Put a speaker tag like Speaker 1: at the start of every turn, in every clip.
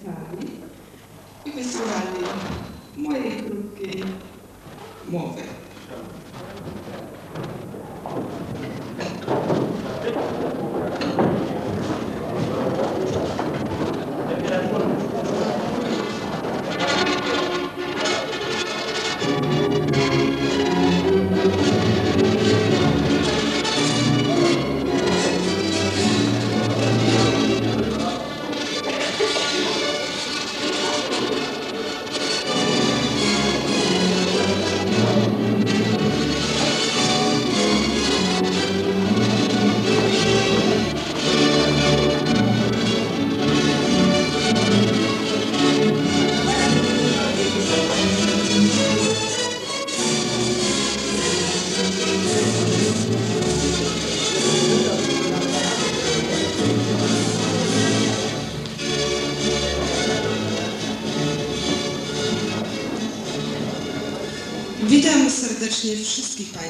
Speaker 1: particolari e questo vale molto che muovere.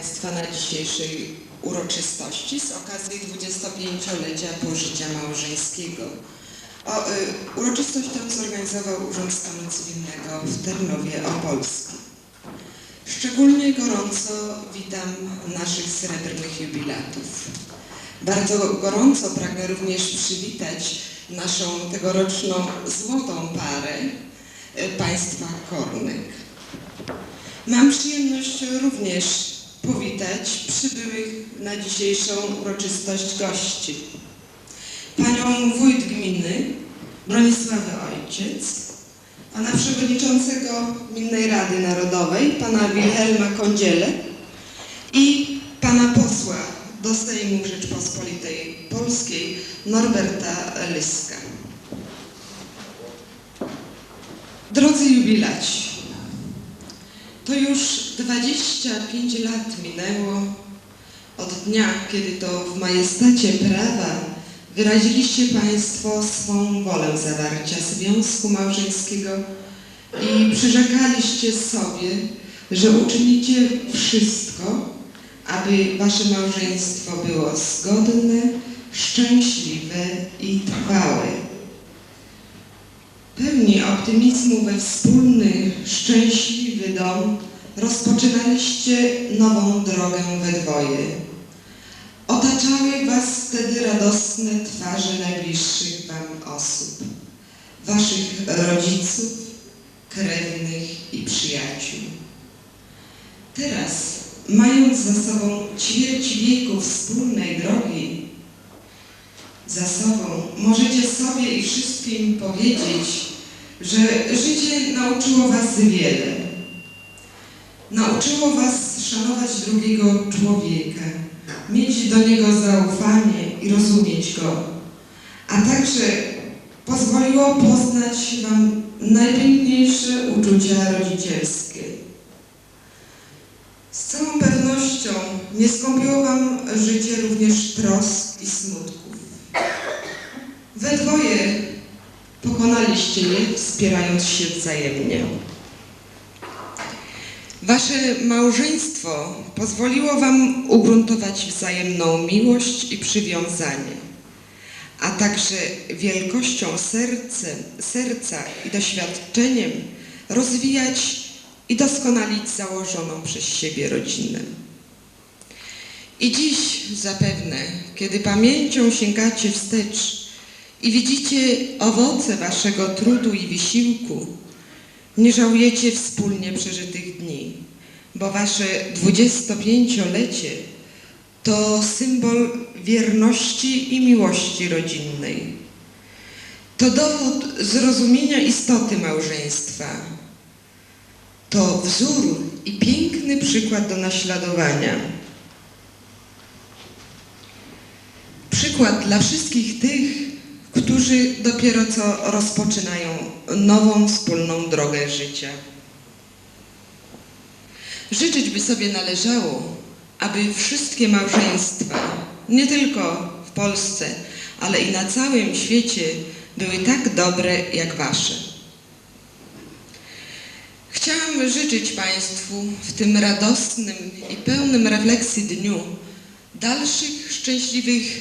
Speaker 1: Państwa na dzisiejszej uroczystości z okazji 25-lecia pożycia małżeńskiego. O, y, uroczystość tę zorganizował Urząd Stanu Cywilnego w Ternowie Opolskim. Szczególnie gorąco witam naszych srebrnych jubilatów. Bardzo gorąco pragnę również przywitać naszą tegoroczną złotą parę y, państwa Kornych. Mam przyjemność również powitać przybyłych na dzisiejszą uroczystość gości. Panią wójt gminy Bronisławę Ojciec, pana przewodniczącego Gminnej Rady Narodowej, pana Wilhelma Kądziele i pana posła do Sejmu Rzeczpospolitej Polskiej Norberta Lyska. Drodzy jubilaci, 25 lat minęło od dnia, kiedy to w majestacie prawa wyraziliście Państwo swą wolę zawarcia związku małżeńskiego i przyrzekaliście sobie, że uczynicie wszystko, aby Wasze małżeństwo było zgodne, szczęśliwe i trwałe. Pełni optymizmu we wspólny, szczęśliwy dom rozpoczynaliście nową drogę we dwoje. Otaczały was wtedy radosne twarze najbliższych wam osób, waszych rodziców, krewnych i przyjaciół. Teraz, mając za sobą ćwierć wieku wspólnej drogi, za sobą możecie sobie i wszystkim powiedzieć, że życie nauczyło was wiele. Nauczyło was szanować drugiego człowieka, mieć do niego zaufanie i rozumieć go, a także pozwoliło poznać wam najpiękniejsze uczucia rodzicielskie. Z całą pewnością nie skąpiło wam życie również trosk i smutków. We dwoje pokonaliście je, wspierając się wzajemnie. Wasze małżeństwo pozwoliło wam ugruntować wzajemną miłość i przywiązanie, a także wielkością serce, serca i doświadczeniem rozwijać i doskonalić założoną przez siebie rodzinę. I dziś zapewne, kiedy pamięcią sięgacie wstecz i widzicie owoce waszego trudu i wysiłku, nie żałujecie wspólnie przeżytych dni, bo wasze 25-lecie to symbol wierności i miłości rodzinnej. To dowód zrozumienia istoty małżeństwa. To wzór i piękny przykład do naśladowania. Przykład dla wszystkich tych, którzy dopiero co rozpoczynają nową wspólną drogę życia. Życzyć by sobie należało, aby wszystkie małżeństwa, nie tylko w Polsce, ale i na całym świecie, były tak dobre jak wasze. Chciałam życzyć Państwu w tym radosnym i pełnym refleksji dniu dalszych szczęśliwych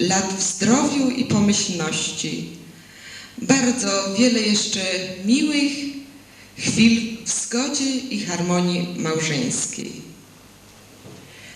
Speaker 1: lat w zdrowiu i pomyślności, bardzo wiele jeszcze miłych chwil w zgodzie i harmonii małżeńskiej.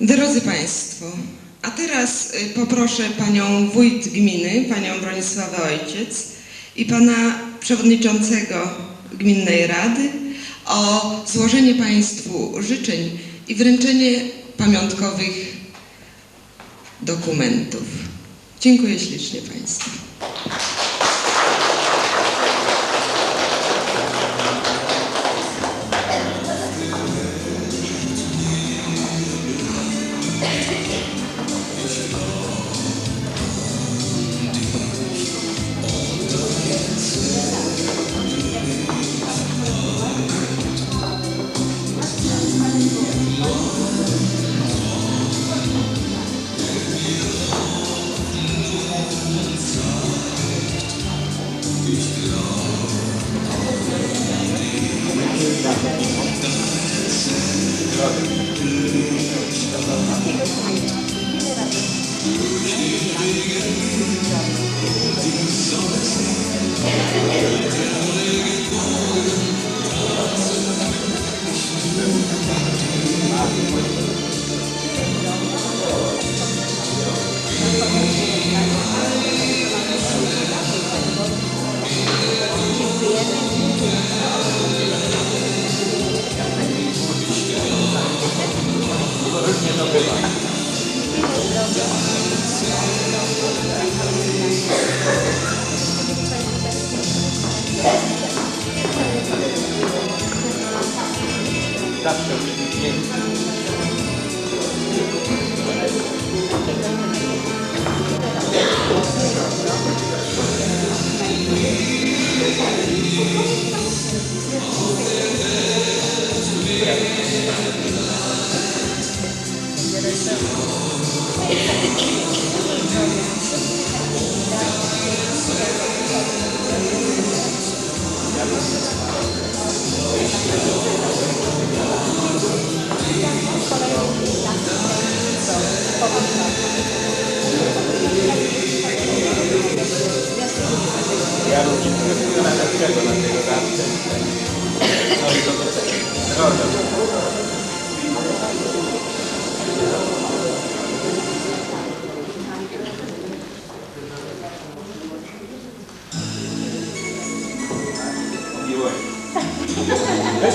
Speaker 1: Drodzy Państwo, a teraz y, poproszę Panią Wójt Gminy, Panią Bronisławę Ojciec i Pana Przewodniczącego Gminnej Rady o złożenie Państwu życzeń i wręczenie pamiątkowych dokumentów. Dziękuję ślicznie Państwu.
Speaker 2: Something
Speaker 3: Yes.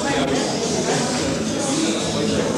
Speaker 3: Thank you.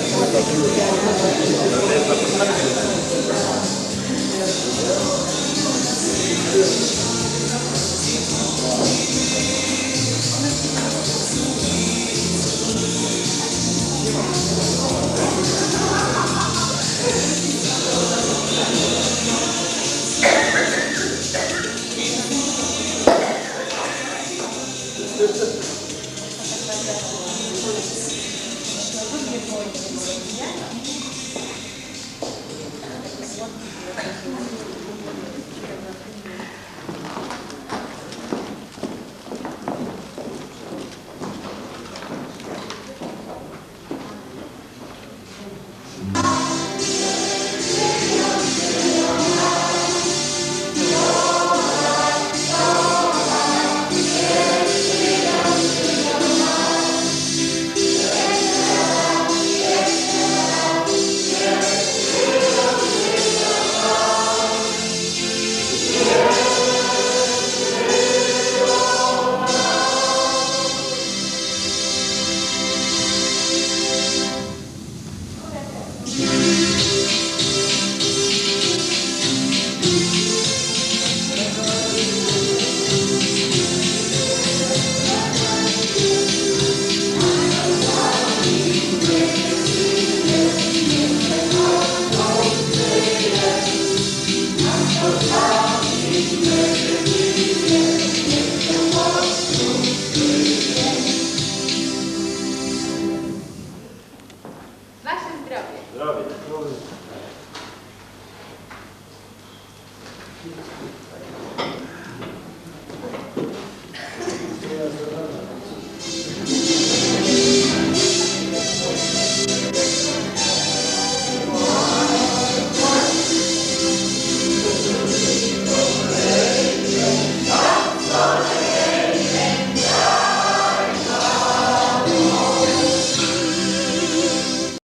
Speaker 3: śluby. Za
Speaker 2: Thank
Speaker 3: you.